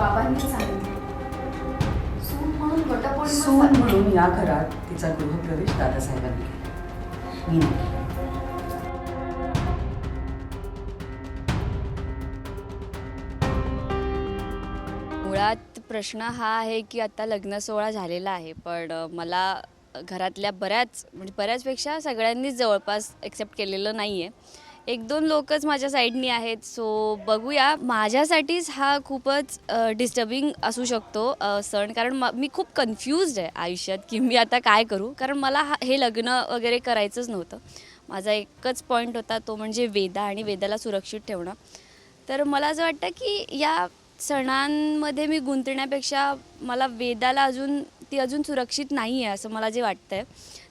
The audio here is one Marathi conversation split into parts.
बाबांनी सांगितलं. सून म्हणून सून या घरात तिचा गृहप्रवेश दादासाहेबांनी केला. मी नाही. मुळात प्रश्न हा आहे की आता लग्न सोहळा झालेला आहे पण मला घरातल्या बऱ्याच म्हणजे बऱ्याचपेक्षा सगळ्यांनीच जवळपास एक्सेप्ट केलेलं नाही आहे एक दोन लोकच माझ्या साईडनी आहेत सो बघूया. माझ्यासाठीच हा खूपच डिस्टर्बिंग असू शकतो अ, सण. कारण म मी खूप कन्फ्युज्ड आहे आयुष्यात की मी आता काय करू? कारण मला हा हे लग्न वगैरे करायचंच नव्हतं. माझा एकच पॉईंट होता तो म्हणजे वेदा आणि वेदाला सुरक्षित ठेवणं. तर मला असं वाटतं की या सणांमध्ये मी गुंतण्यापेक्षा मला वेदाला अजून ती अजून सुरक्षित नाही आहे असं मला जे वाटतं आहे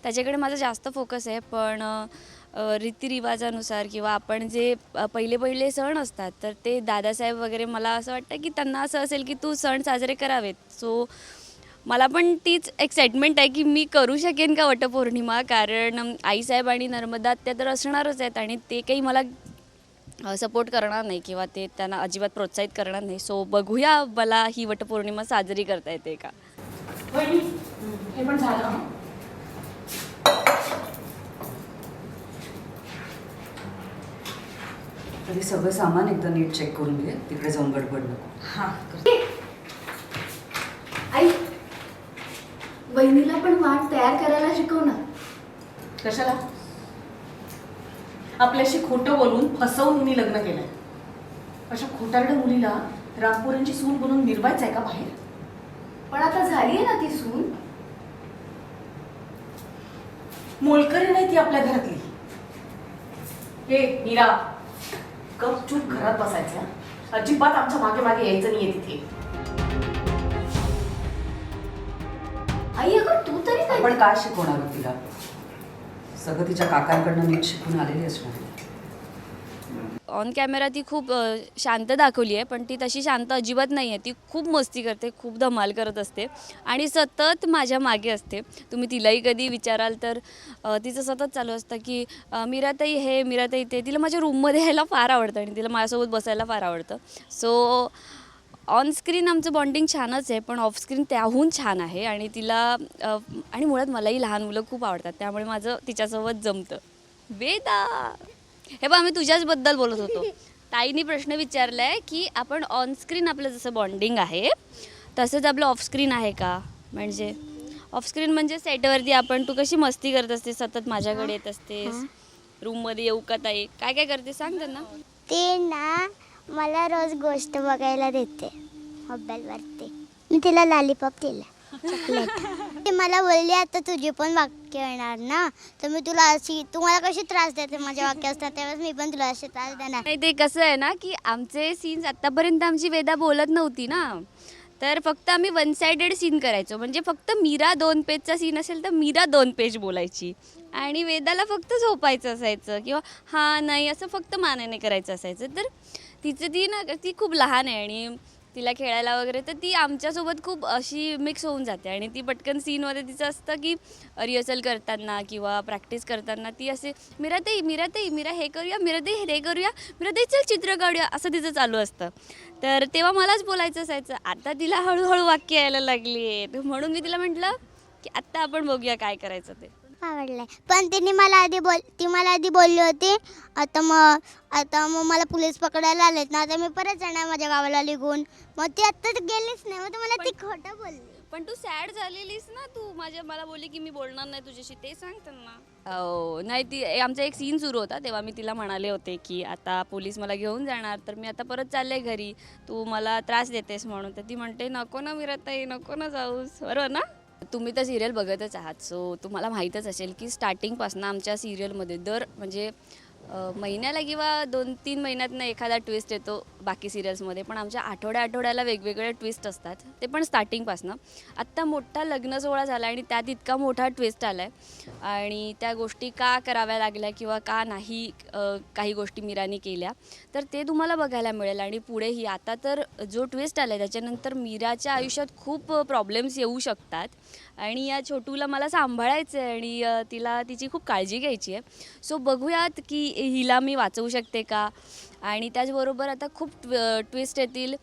त्याच्याकडे माझा जास्त फोकस आहे पण अ, रीतिरिवाजानुसार किंवा आपण जे पहिले पहिले सण असतात तर ते दादासाहेब वगैरे मला असं वाटतं की त्यांना असं असेल की तू सण साजरे करावेत. सो मला पण तीच एक्साइटमेंट आहे की मी करू शकेन का वटपौर्णिमा? कारण आईसाहेब आणि नर्मदा त्या तर असणारच आहेत आणि ते काही मला सपोर्ट करणार नाही किंवा ते त्यांना अजिबात प्रोत्साहित करणार नाही. सो बघूया मला ही वटपौर्णिमा साजरी करता येते का वहिनी हे पण झालं हं? तरी सगळं सामान एकदा नीट चेक करून घे. तिकडे जाऊन गडबड नको. हा आई वहिनीला पण वाट तयार करायला शिकव ना. कशाला? आपल्याशी खोटं बोलून फसवून हिने लग्न केलंय. अशा खोटारड्या मुलीला रामपुरांची सून बनवून मिरवायचं आहे का बाहेर? पण आता झाली आहे ना ती सून. मोलकरी नाही ती आपल्या घरातली. हे मीरा गप चूप घरात बसायचं. अजिबात आमच्या मागे मागे यायचं नाहीये तिथे. आई अगं तू तरी काय आपण काय शिकवणार आहोत तिला? सगळं तिच्या काकांकडनं नीट शिकून आलेली असणार. ऑन कॅमेरा ती खूप अ, शांत दाखवली आहे पण ती तशी शांत अजिबात नाही आहे. ती खूप मस्ती करते खूप धमाल करत असते आणि सतत माझ्या मागे असते. तुम्ही तिलाही कधी विचाराल तर अ, तिचं सतत चालू असतं की अ, मीराताई हे मीराताई ते. तिला माझ्या रूममध्ये यायला फार आवडतं आणि तिला माझ्यासोबत बसायला फार आवडतं. सो ऑन स्क्रीन आमचं बॉन्डिंग छानच आहे पण ऑफ स्क्रीन त्याहून छान आहे आणि तिला अ, आणि मुळात मलाही लहान मुलं खूप आवडतात त्यामुळे माझं तिच्यासोबत जमतं. वेदा! हे बघ आम्ही तुझ्याचबद्दल बोलत होतो. ताईनी प्रश्न विचारलाय की आपण ऑन स्क्रीन आपलं जसं बॉन्डिंग आहे तसंच आपलं ऑफ स्क्रीन आहे का? म्हणजे ऑफ स्क्रीन म्हणजे सेटवरती आपण तू कशी मस्ती करत असते सतत माझ्याकडे येत असतेस रूममध्ये येऊ का ताई? काय काय करते सांग त्यांना. ते ना मला रोज गोष्ट बघायला देते मोबाईलवरती मी तिला लॉलीपॉप दिला. ते मला बोलली आता तुझी पण वाक्य येणार ना. तर मी तुला अशी तुम्हाला कशी त्रास देते माझ्या वाक्य असतात त्यावेळेस मी पण तुला असे त्रास देणार. नाही ते कसं आहे ना की आमचे सीन्स आतापर्यंत आमची वेदा बोलत नव्हती ना. तर फक्त आम्ही वन सायडेड सीन करायचो. म्हणजे फक्त मीरा दोन पेजचा सीन असेल तर मीरा दोन पेज बोलायची. आणि वेदाला फक्त झोपायचं असायचं किंवा हा नाही असं फक्त मानाने करायचं असायचं. तर तिचं ती ना ती खूप लहान आहे आणि तिला खेळायला वगैरे तर ती आमच्यासोबत खूप अशी मिक्स होऊन जाते. आणि ती पटकन सीनमध्ये तिचं असतं की रिहर्सल करताना किंवा प्रॅक्टिस करताना ती असे मिराताई मिराताई मिरा हे करूया मिराताई हे करूया मिराताई चल चित्र काढूया असं तिचं चालू असतं. तर तेव्हा मलाच बोलायचं असायचं आता तिला हळूहळू वाक्य यायला लागली आहेत म्हणून मी तिला म्हटलं की आत्ता आपण बघूया काय करायचं ते. आवडलंय. पण तिने मला आधी बोल ती मला आधी बोलली होती आता मग आता मग मला पोलीस पकडायला आलेत ना आता मी परत जाणार माझ्या गावाला निघून. मग ती आत्ता गेलीच नाही मग ती मला ती खोटं बोलली. पण तू सॅड झालेलीस ना तू. माझ्या मला बोलली की मी बोलणार नाही तुझ्याशी ते सांग त्यांना. हो नाही ती ए- आमचा एक सीन सुरू होता तेव्हा मी तिला म्हणाले होते की आता पोलीस मला घेऊन जाणार तर मी आता परत चालले घरी. तू मला त्रास देतेस म्हणून. तर ती म्हणते नको ना मिरताई नको ना जाऊस. बरोबर ना? तुम्ही तर सिरियल बघतच आहात सो तुम्हाला माहीतच असेल की स्टार्टिंगपासून आमच्या सिरियलमध्ये दर म्हणजे महिन्याला किंवा दोन तीन महिन्यातनं एखादा ट्विस्ट येतो बाकी सिरियल्समध्ये पण आमच्या आठवड्या आठवड्याला वेगवेगळे ट्विस्ट असतात. ते पण स्टार्टिंगपासनं आत्ता मोठा लग्न सोहळा झाला आणि त्यात इतका मोठा ट्विस्ट आला आहे आणि त्या गोष्टी का कराव्या लागल्या किंवा का नाही काही गोष्टी मीराने केल्या. तर ते तुम्हाला बघायला मिळेल. आणि पुढेही आता तर जो ट्विस्ट आला आहे त्याच्यानंतर मीराच्या आयुष्यात खूप प्रॉब्लेम्स येऊ शकतात. आणि या छोटूला मला सांभाळायचं आहे आणि तिला तिची खूप काळजी घ्यायची आहे सो बघूयात की हिला मी वाचवू शकते का? आणि त्याचबरोबर आता खूप ट्विस्ट येतील.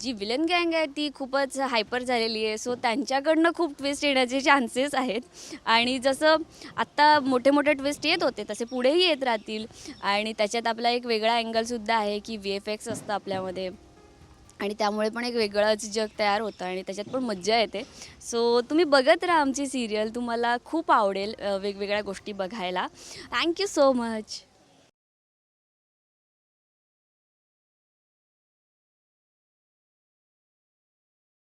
जी विलन गँग आहे ती खूपच हायपर झालेली आहे. सो त्यांच्याकडनं खूप ट्विस्ट येण्याचे चान्सेस आहेत. आणि जसं आत्ता मोठे मोठे ट्विस्ट येत होते तसे पुढेही येत राहतील. आणि त्याच्यात आपला एक वेगळा अँगलसुद्धा आहे की व्ही एफ एक्स असतं आपल्यामध्ये. आणि त्यामुळे पण एक वेगळंच जग तयार होतं आणि त्याच्यात पण मज्जा येते. सो तुम्ही बघत राहा आमची सिरियल तुम्हाला खूप आवडेल वेगवेगळ्या गोष्टी बघायला. Thank you so much